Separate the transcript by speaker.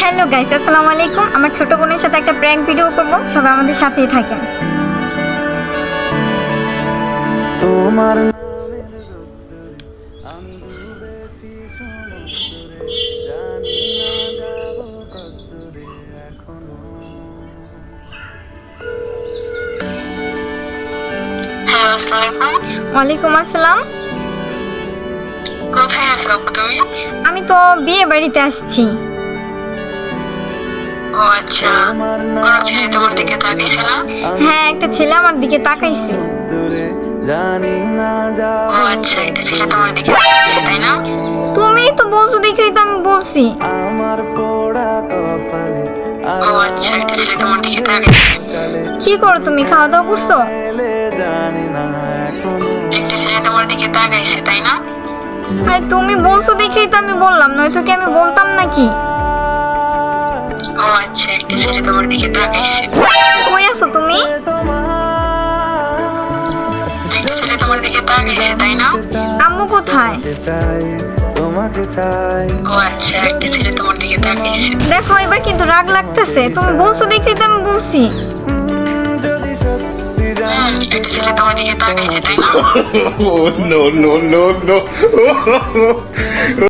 Speaker 1: Hello guys আসসালামু আলাইকুম। আমার ছোট বোনের সাথে একটা প্র্যাঙ্ক ভিডিও করব। সবাই আমাদের সাথেই থাকেন।
Speaker 2: তোমার নামের রোদ্দুরে আমি ডুবেছি সমুদ্রে জানি না যাব কদ্দুরে এখনও
Speaker 3: হ্যালো আসসালামু
Speaker 1: ওয়ালাইকুম আসসালাম।
Speaker 3: কোথায় আছো তুমি?
Speaker 1: আমি তো বিয়ে বাড়িতে আসছি।
Speaker 3: ও আচ্ছা।
Speaker 2: তোমার
Speaker 3: ছেলে তোমার দিকে তাকিয়েছে
Speaker 1: হ্যাঁ একটা ছেলে আমার দিকে তাকাইছে।
Speaker 2: জানি না যাব
Speaker 3: ও আচ্ছা একটা ছেলে তোমার দিকে তাকিয়েছে তাই না?
Speaker 1: তুমি তো বলছো দেখেই তো আমি বলছি।
Speaker 2: আমার পোড়া কপালে
Speaker 3: ও আচ্ছা একটা ছেলে তোমার দিকে
Speaker 1: কি করো তুমি খাওয়া দাওয়া করছ
Speaker 2: জানি না এখনও।
Speaker 3: একটা ছেলে তোমার দিকে তাকাইছে তাই না?
Speaker 1: আরে তুমি বলছো দেখেই তো আমি বললাম নয়তো কি আমি বলতাম নাকি?
Speaker 3: একটা ছেলে তোমার দিকে তাকাইছে
Speaker 1: কই আছো তুমি আম্মু কোথায়
Speaker 2: তোমাকে চাই
Speaker 1: দেখো এবার কিন্তু রাগ লাগতেছে তুমি বলছো দেখেই তো আমি বলছি
Speaker 3: একটা